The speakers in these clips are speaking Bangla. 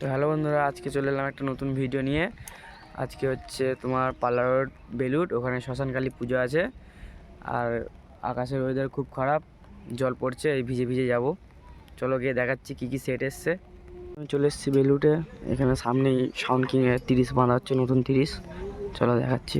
তো হ্যালো বন্ধুরা, আজকে চলে এলাম একটা নতুন ভিডিও নিয়ে। আজকে হচ্ছে তোমার পার্লার রোড বেলুট ওখানে শ্মশানকালী পুজো আছে। আর আকাশের ওয়েদার খুব খারাপ, জল পড়ছে, এই ভিজে ভিজে যাব। চলো গিয়ে দেখাচ্ছি কী কী সেট এসছে। আমি চলে এসেছি বেলুটে এখানে সামনেই সাউন্ড কিংয়ে তিরিশ বাঁধা হচ্ছে, নতুন তিরিশ। চলো দেখাচ্ছি।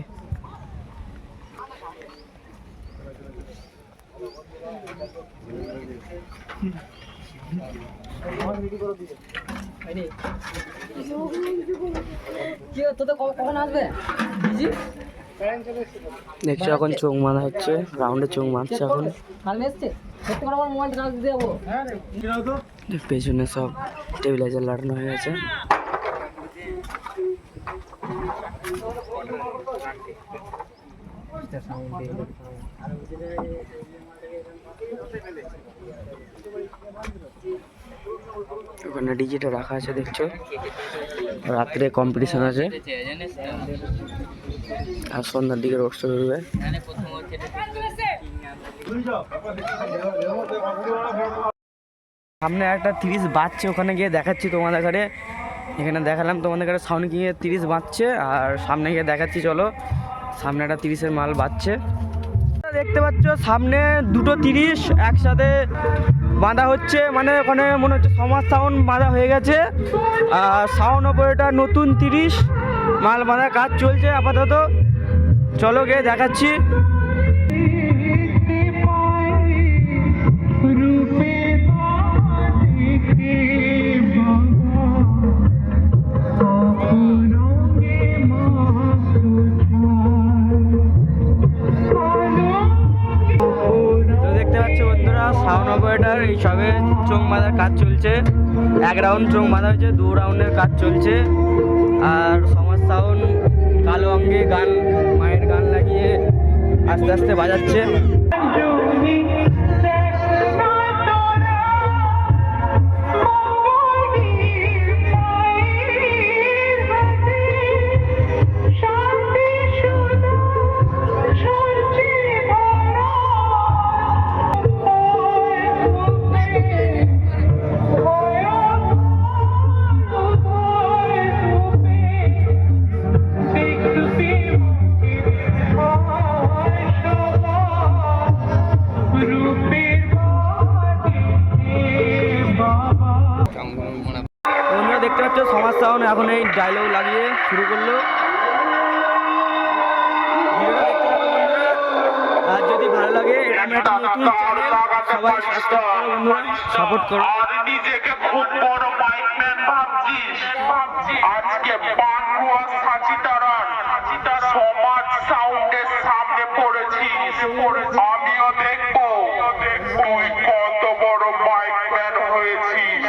তোদের কখন আসবে? বিজি? দেখছ এখন চোখ বাঁধা হচ্ছে রাউন্ডে চোখ বাঁধছে এখন। যাব পেছনে সব টেবিলাইজার লাগানো হয়ে গেছে। ওখানে ডিজিটা রাখা আছে, দেখছ? রাত্রে কম্পিটিশন আছে। আর সন্ধ্যার দিকে রোস্ট করবে সামনে একটা তিরিশ বাজছে, ওখানে গিয়ে দেখাচ্ছি তোমাদের ঘরে এখানে দেখালাম তোমাদের ঘরে সাউন্ড গিয়ে তিরিশ বাজছে, আর সামনে গিয়ে দেখাচ্ছি, চলো। সামনে একটা তিরিশের মাল বাজছে। দেখতে পাচ্ছ, সামনে দুটো তিরিশ, একসাথে বাঁধা হচ্ছে মানে ওখানে মনে হচ্ছে সমাজ সাউন্ড বাঁধা হয়ে গেছে। আর সাউন্ড অপারেটার নতুন তিরিশ, মাল বাঁধার কাজ চলছে আপাতত। চলো গিয়ে দেখাচ্ছি। অপারেটার এই সবে চোখ বাঁধার কাজ চলছে। এক রাউন্ড চোখ বাঁধা হয়েছে দু রাউন্ডের কাজ চলছে। আর সমাজ সাউন্ড কালো অঙ্গে গান, মায়ের গান লাগিয়ে আস্তে আস্তে বাজাচ্ছে। এখন এই ডায়লগ লাগিয়ে শুরু করল। আর যদি ভালো লাগে সাপোর্ট করো সমাজ সাউন্ডের আমিও দেখব। তুই কত বড় মাইকম্যান হয়েছিস।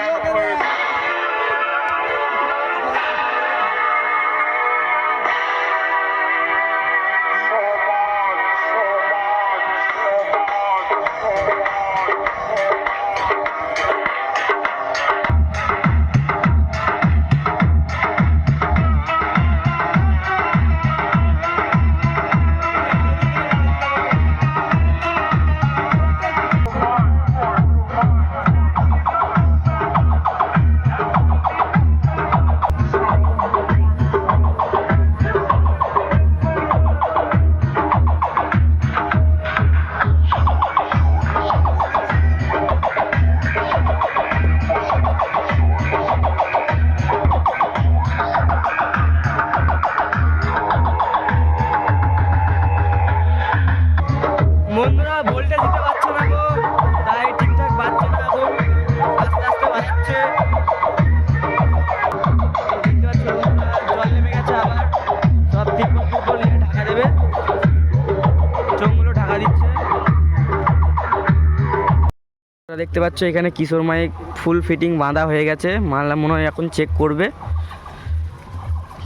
দেখতে পাচ্ছ এখানে কিশোর মাইক ফুল ফিটিং বাঁধা হয়ে গেছে। মাল্লা মনে হয় এখন চেক করবে।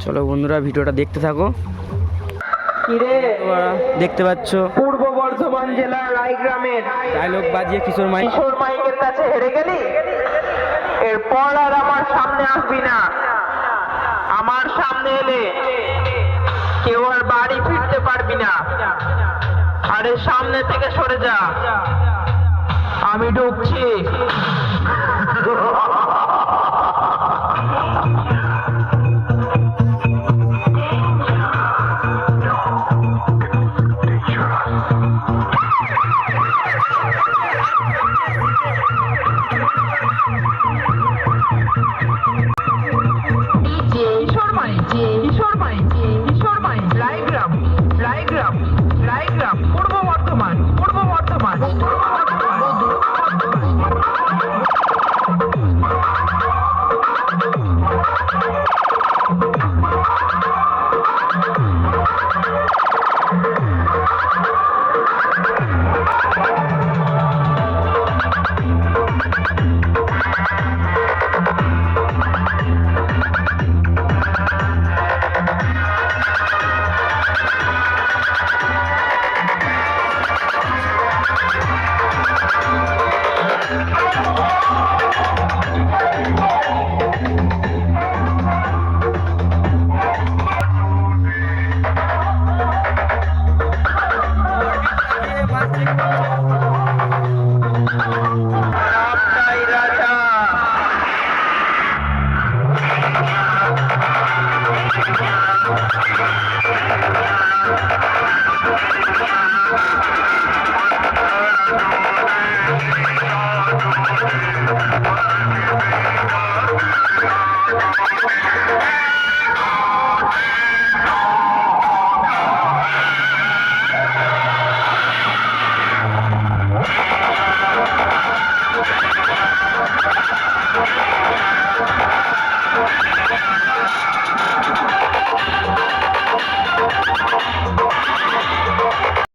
চলো বন্ধুরা ভিডিওটা দেখতে থাকো। দেখতে পাচ্ছ। পূর্ব বর্ধমান জেলার রায়গ্রামের ডায়লগ বাজিয়ে কিশোর মাইক কিশোর মাইকের কাছে হেরে গেলি? এরপর আর আমার সামনে আসবি না। আমার সামনে এলে কেউ আর বাড়ি ফিরতে পারবি না। আরে সামনে থেকে সরে যা। আমি ঢুকছি।